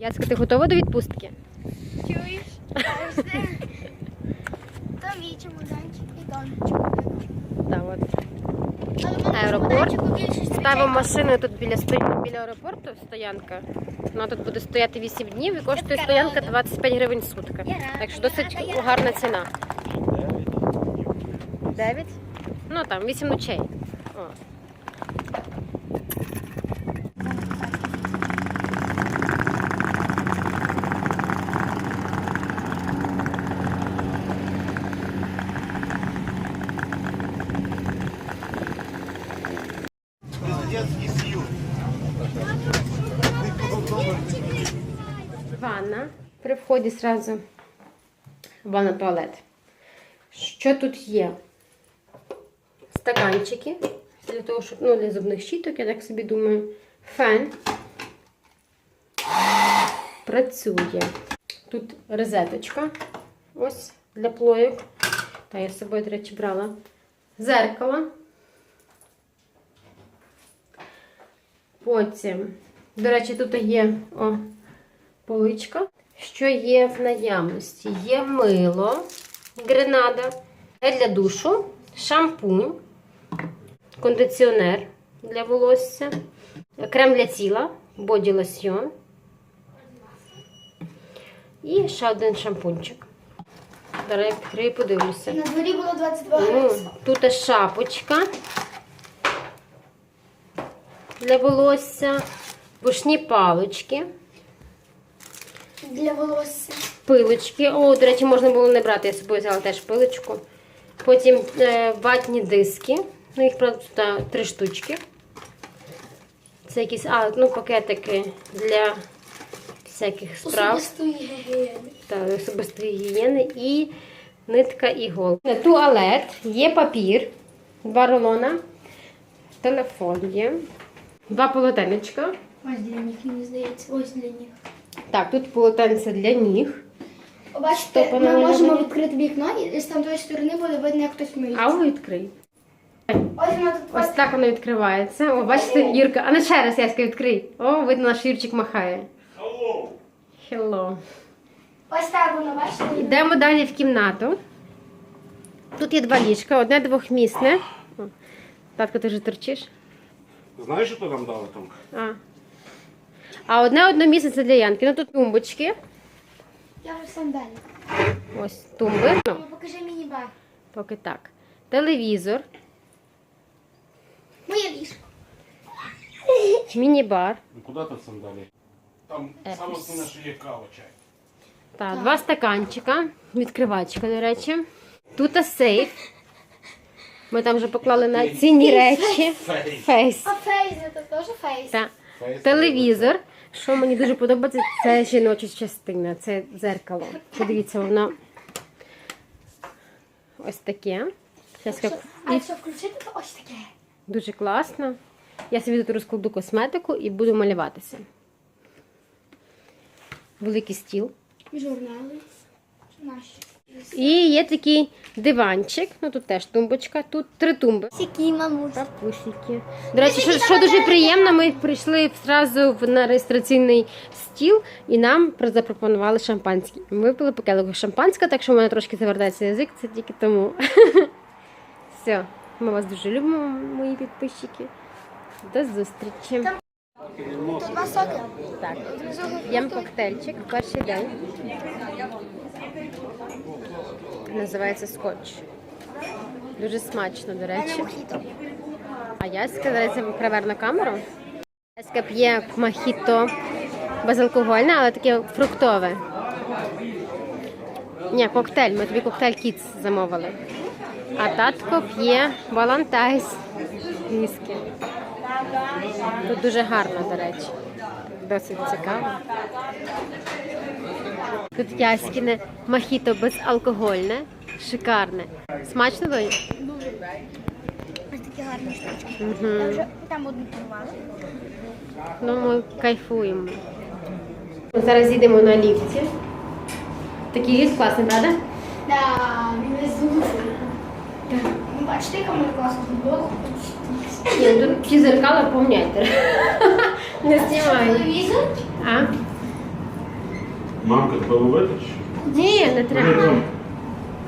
Яцька, ти готова до відпустки? Чуєш? То мій чемоданчик і там чемоданчик. Так, от. Аеропорт. Ставимо машину тут біля сто- біля аеропорту, стоянка. Вона тут буде стояти 8 днів і коштує стоянка рада. 25 гривень сутка. Так що досить гарна ціна. 9? Ну там, 8 ночей. О. вході сразу ванна туалет. Що тут є? Стаканчики. Для того, щоб, ну, для зубних щіток, я так собі думаю. Фен. Працює. Тут розеточка. Ось для плойок. Та я з собою, до речі, брала. Зеркало. Потім, до речі, тут є о, поличка. Що є в наявності? Є мило, гренада, гель для душу, шампунь, кондиціонер для волосся, крем для тіла, боді лосьйон і ще один шампунчик. Зараз я відкрию і подивлюся. На дворі було 22 Ну, градуси. тут шапочка для волосся, пушні палички, Для волосся. пилочки. О, до речі, можна було не брати, я собою взяла теж пилочку. Потім е, ватні диски. Ну, їх, правда, тут три штучки. Це якісь а, ну, пакетики для всяких справ Особистої гігієни. та особистої гігієни і нитка іголка. Туалет, є папір, два рулона, телефон є, два полотенечка. Ось для них, мені здається, ось для них. Так, тут полотенце для ніг. Бачите, Стоп, ми вона можемо не- відкрити вікно і з там тої сторони буде видно, як хтось миє. А ви відкрий. Ось вона тут Ось так воно відкривається. О, бачите, Юрка. А не ще раз Яська відкрий. О, видно, наш Юрчик махає. Hello. Hello. Ось так воно, бачите? Йдемо далі в кімнату. Тут є два ліжка, одне двохмісне. О, Татко, ти вже торчиш? Знаєш, що нам дали там? А. А одне одномісце це для Янки. Ну тут тумбочки. Я вже сам далі. Ось тумби. Ну, Ну, покажи мені бар. поки так. Телевізор, Моє ліжко. міні-бар. Ну куди тут сандалі? Там саме основне, що є кава, чай. Та, два стаканчика. Відкривачка, до речі. Тут сейф. Ми там вже поклали на цінні речі. Фейс. Фейс. А фейс, це теж фейс. Та. Телевізор. Що мені дуже подобається, це жіноча частина, це дзеркало. Подивіться, воно ось таке. Щас як- А якщо включити, то ось таке. Дуже класно. Я собі тут розкладу косметику і буду малюватися. Великий стіл. Журнали. Наші. І є такий диванчик. Ну тут теж тумбочка. Тут три тумби. Сікі, мамусь. Папусики. До речі, що, що дуже приємно, ми прийшли одразу на реєстраційний стіл і нам запропонували шампанське. Ми випили по келиху шампанське, так що в мене трошки завертається язик, це тільки тому. Все, ми вас дуже любимо, мої підписчики. До зустрічі. Так, п'ємо коктейльчик в перший день. Називається скотч. Дуже смачно, до речі. А Яська зараз приверну камеру. Яська п'є мохіто безалкогольне, але таке фруктове. Ні, коктейль. Ми тобі коктейль Кіц замовили. А татко п'є Балантайс віскі. Тут дуже гарно, до речі. Досить цікаво. Тут яськіне мохіто безалкогольне, шикарне. Смачно донь? Ось такі гарні штучки. Угу. Я вже там одну порвала. Ну, ми кайфуємо. Зараз їдемо на ліфті. Такий ліфт класний, правда? Да, внизу. Ну, бачите, яка моя класна футболка. Ні, ну тут ті зеркала помняйте. Не знімай. Телевізор. А? Мамка, тебе ловити що? Ні, не треба.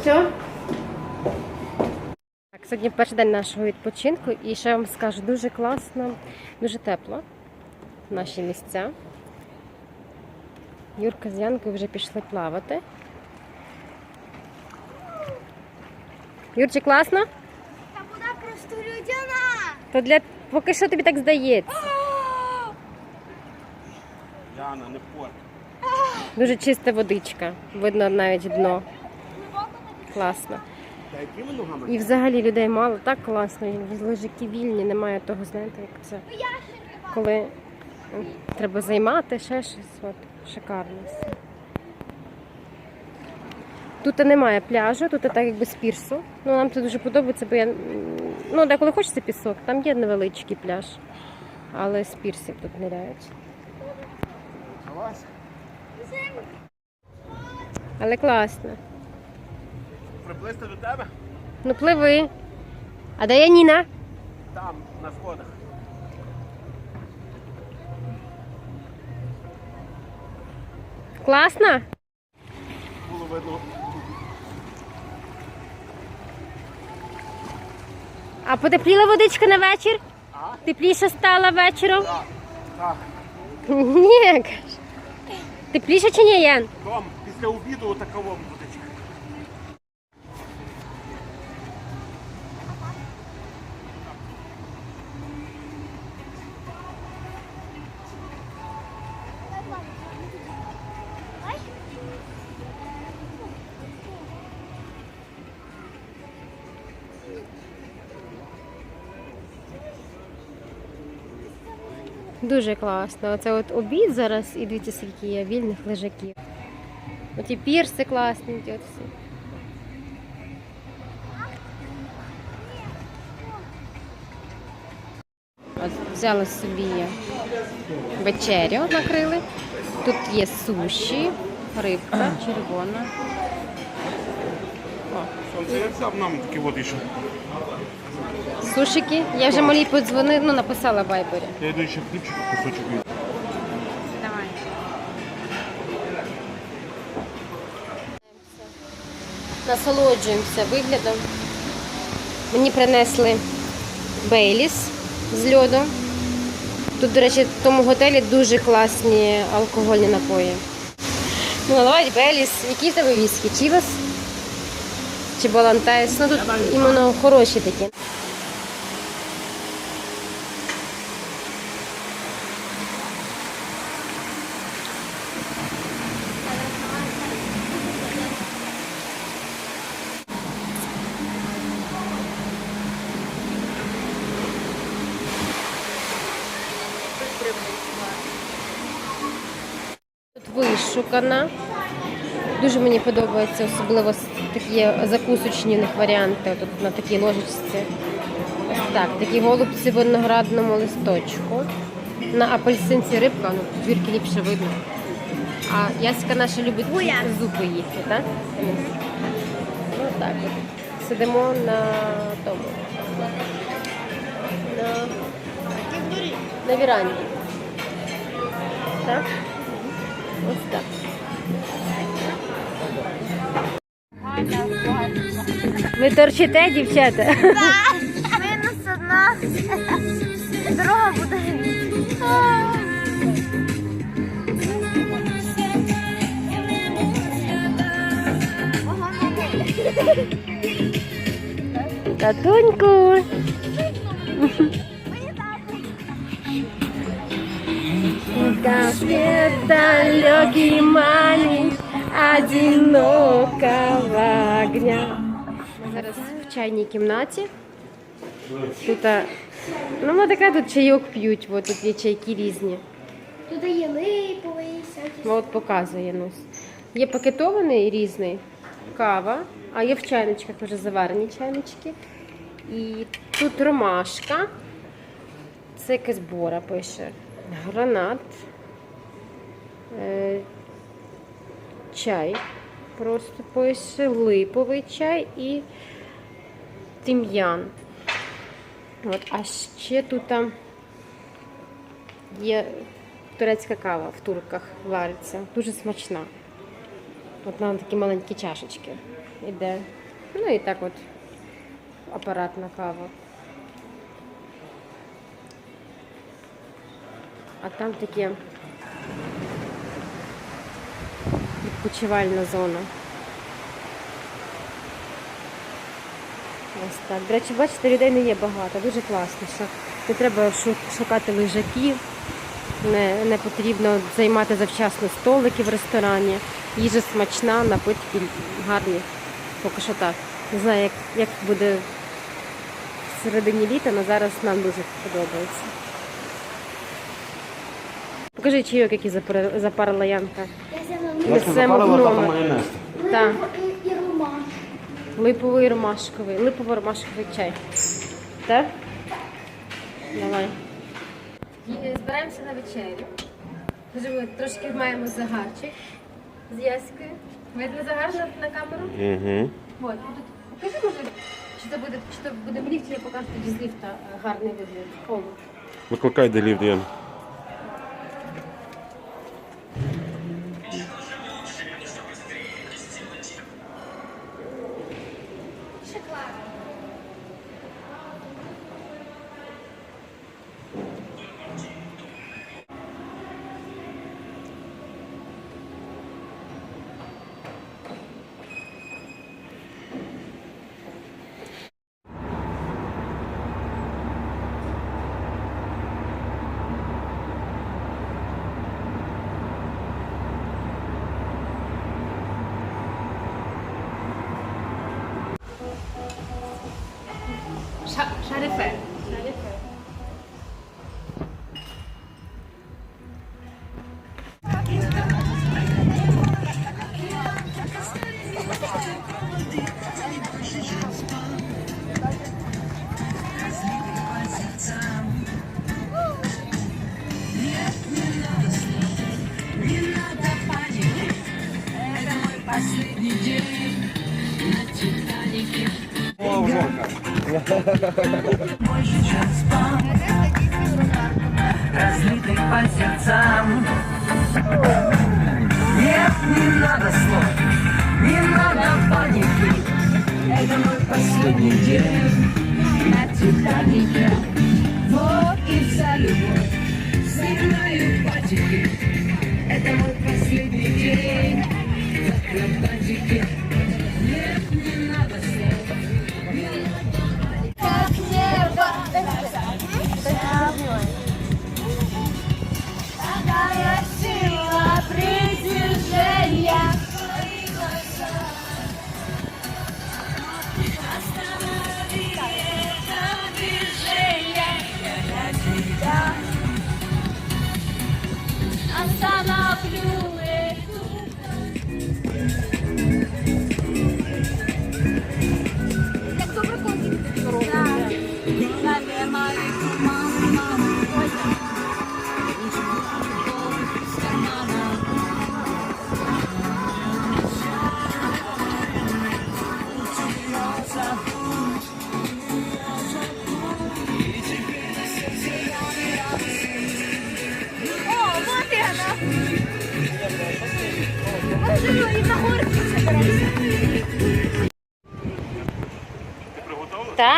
Все? Так, сьогодні перший день нашого відпочинку, і ще я вам скажу, дуже класно, дуже тепло. Наші місця. Юрка з Янкою вже пішли плавати. Юрчик, класно? Та вода просто людяна. То для поки що тобі так здається. Яна, не порт. Дуже чиста водичка. Видно навіть дно. Класно. І взагалі людей мало, так класно. І лежаки вільні, немає того, знаєте, як це. Коли треба займати ще щось. От, шикарно все. Тут немає пляжу, тут так якби з пірсу. Ну, нам це дуже подобається, бо я. Ну, деколи хочеться пісок, там є невеличкий пляж. Але з пірсів тут ниряють. Але класно. Приблизно до тебе? Ну пливи. А де Яніна? Там, на сходах. Класно? Було видно. А потепліла водичка на вечір? А? Тепліше стала вечором? Так. Так. Ні, каже. Тепліше чи ні, Ян? Том, після обіду такого водичка. Дуже класно. Оце от обід зараз і дивіться, скільки є вільних лежаків. Оті пірси класні, от всі. От взяла собі вечерю, накрили. Тут є суші, рибка червона. Сушики. Я вже малій подзвонила, ну написала в вайбері. Я йду ще хлібчик, кусочок. візьму. Давай. Насолоджуємося виглядом. Мені принесли бейліс з льоду. Тут, до речі, в тому готелі дуже класні алкогольні напої. Ну, давай бейліс. Які в тебе віскі? Чівас? Чи Балантайс? Ну тут іменно хороші такі. Вишукана. Дуже мені подобається, особливо такі закусочні них варіанти. Тут на такій ложечці. Ось так, такі голубці в виноградному листочку. На апельсинці рибка, ну звірки ліпше видно. А Яська наша любить зупи їсти, так? Ну так от. Сидимо на тому. На, на віранді. Так? Ось так. Ви торчите, дівчата? Мінус одна. Дорога буде. Татуньку. Кафе далекий маленький, одинокого огня. Ми зараз в чайній кімнаті. Тут, а, ну, ми така тут чайок п'ють, от тут є чайки різні. Тут є липовий, всякі. Ну, От показує нас. Є пакетований різний кава, а є в чайничках вже заварені чайнички. І тут ромашка. Це якась бора пише. Гранат. Е, чай. Просто пише липовий чай і тим'ян. От, а ще тут є турецька кава в турках вариться. Дуже смачна. От на такі маленькі чашечки іде. Ну і так от апаратна кава. А там таке відпочивальна зона. Ось так. До речі, бачите, людей не є багато, дуже класно. Що не треба шукати лежаків, не, не потрібно займати завчасно столики в ресторані. Їжа смачна, напитки гарні. Поки що так. Не знаю, як, як буде в середині літа, але зараз нам дуже подобається. Покажи чайок, який запар- запарила Янка. Я Несемо в номер. майонез. Так. і, і. Липовий ромашковий, липово-ромашковий чай. Так? Давай. Збираємося на вечерю. Ми трошки маємо загарчик з Яською. Видно загар на, камеру? Угу. От, покажи, може, чи це буде, чи це буде в ліфті, я покажу тоді з ліфта е, гарний вигляд. Викликай делів, Діан. Ша- разлитых по сердцам. Нет, не надо слов, не надо паники. Это мой последний день на Титанике. Вот и вся любовь с патики. Это мой последний день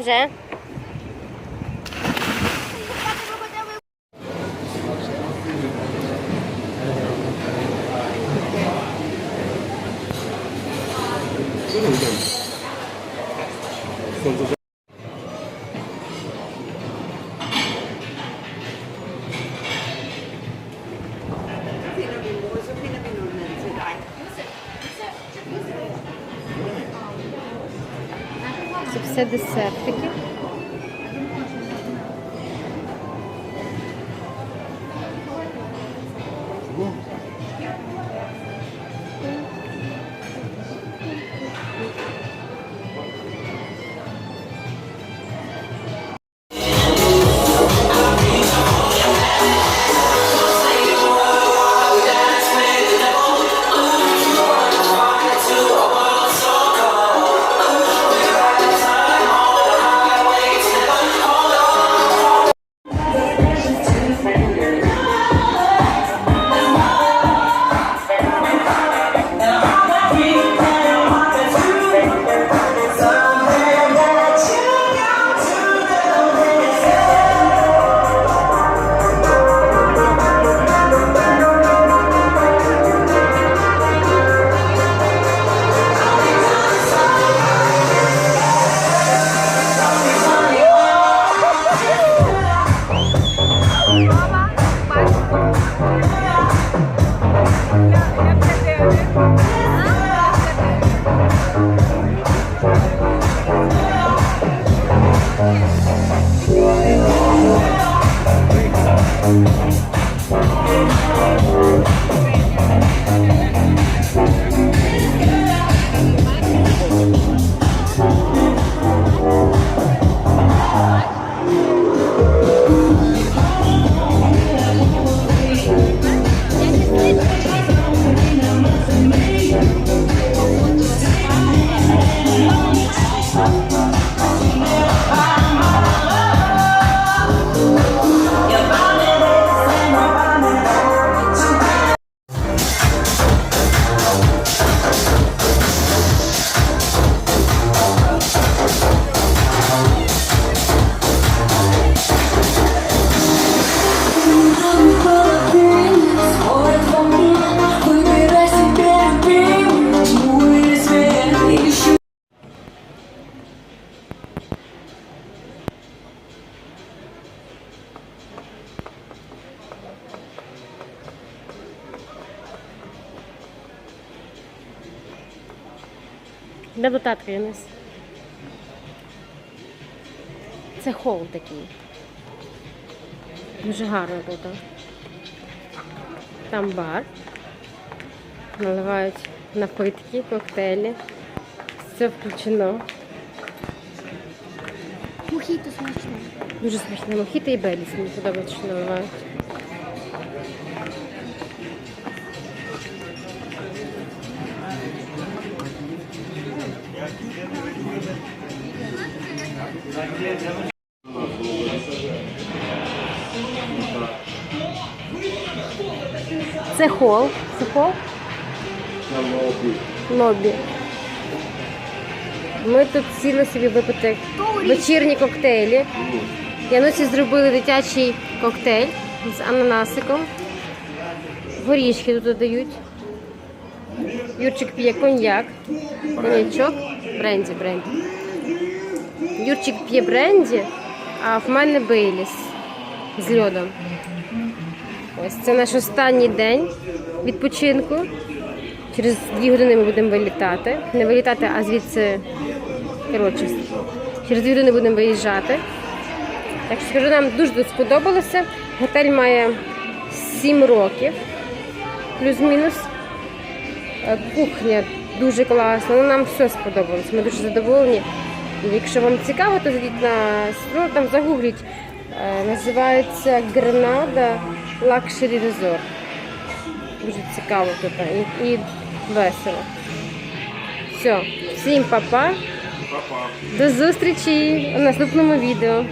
Так, вже. Це все десертики. Де татка Янис? Це хол такий. Дуже гарно тут. Там бар. Наливають напитки, коктейлі. Все включено. Мохіто смачне. Дуже смачне мохіто і беліс. Мені подобається, що наливають. Це хол. Це хол? Лобі. Ми тут сіли собі випити вечірні коктейлі. Янусі зробили дитячий коктейль з ананасиком. Горішки тут дають. Юрчик п'є коньяк, коньячок, бренді, бренді. Юрчик п'є бренді, а в мене бейліс з льодом. Ось це наш останній день відпочинку. Через дві години ми будемо вилітати. Не вилітати, а звідси коротше, через дві години будемо виїжджати. Так що скажу, нам дуже сподобалося. Готель має 7 років, плюс-мінус. Е, Кухня дуже класна. Ну, нам все сподобалось. Ми дуже задоволені. І якщо вам цікаво, то зайдіть на там загугліть. Е, Називається Гранада Luxury резорт. Дуже цікаво тут і, і весело. Все, всім па-па. До зустрічі у наступному відео.